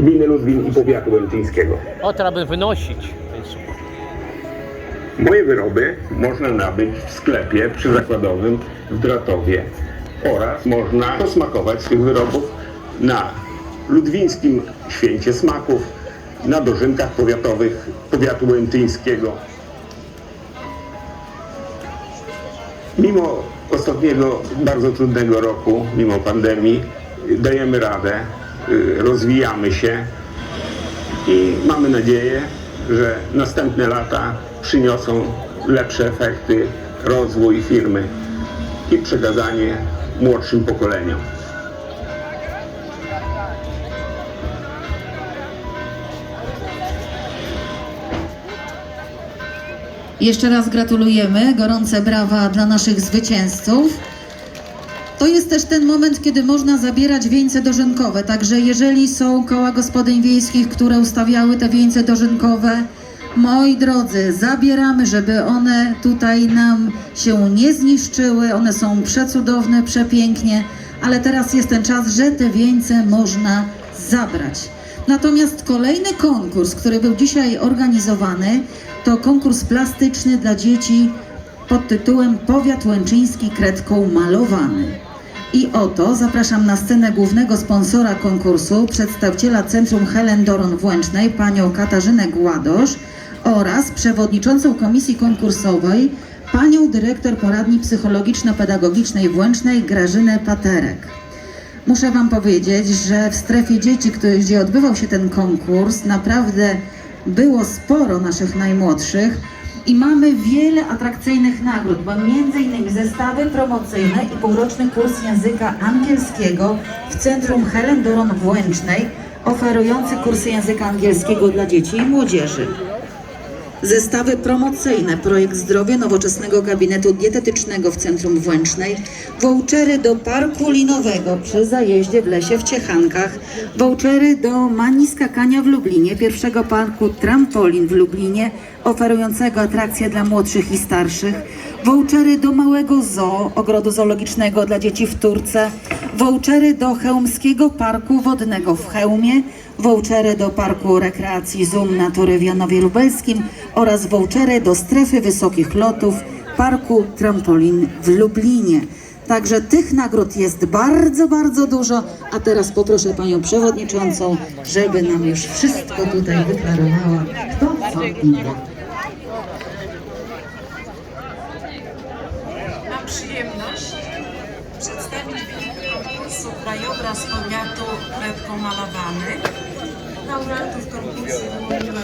gminy Ludwin i powiatu łęczyńskiego. O, trzeba by wynosić. Moje wyroby można nabyć w sklepie przyzakładowym w Dratowie oraz można posmakować z tych wyrobów na Ludwińskim Święcie Smaków, na dożynkach powiatowych powiatu łęczyńskiego. Mimo ostatniego bardzo trudnego roku, mimo pandemii, dajemy radę, rozwijamy się i mamy nadzieję, że następne lata przyniosą lepsze efekty, rozwój firmy i przekazanie młodszym pokoleniom. Jeszcze raz gratulujemy, gorące brawa dla naszych zwycięzców. To jest też ten moment, kiedy można zabierać wieńce dożynkowe, także jeżeli są koła gospodyń wiejskich, które ustawiały te wieńce dożynkowe, moi drodzy, zabieramy, żeby one tutaj nam się nie zniszczyły, one są przecudowne, przepięknie, ale teraz jest ten czas, że te wieńce można zabrać. Natomiast kolejny konkurs, który był dzisiaj organizowany, to konkurs plastyczny dla dzieci pod tytułem Powiat Łęczyński kredką malowany. I oto zapraszam na scenę głównego sponsora konkursu, przedstawiciela Centrum Helen Doron w Łęcznej, panią Katarzynę Gładosz oraz przewodniczącą komisji konkursowej, panią dyrektor poradni psychologiczno-pedagogicznej w Łęcznej, Grażynę Paterek. Muszę Wam powiedzieć, że w strefie dzieci, gdzie odbywał się ten konkurs, naprawdę było sporo naszych najmłodszych i mamy wiele atrakcyjnych nagród, innymi zestawy promocyjne i półroczny kurs języka angielskiego w Centrum Helen Doron w Łęcznej, oferujący kursy języka angielskiego dla dzieci i młodzieży. Zestawy promocyjne, projekt zdrowia nowoczesnego gabinetu dietetycznego w Centrum Włęcznej, vouchery do parku linowego przy zajeździe w lesie w Ciechankach, vouchery do mani skakania w Lublinie, pierwszego parku trampolin w Lublinie, oferującego atrakcje dla młodszych i starszych, vouchery do małego zoo, ogrodu zoologicznego dla dzieci w Turce, vouchery do Chełmskiego Parku Wodnego w Chełmie, vouchery do Parku Rekreacji Zoom Natury w Janowie Lubelskim oraz vouchery do strefy wysokich lotów Parku Trampolin w Lublinie. Także tych nagród jest bardzo, bardzo dużo, a teraz poproszę Panią Przewodniczącą, żeby nam już wszystko tutaj wyklarowała, kto co. Przyjemność przedstawić wyniki konkursu Krajobraz Powiatu Kredką Malowany. Laureatów konkursu wyłoniła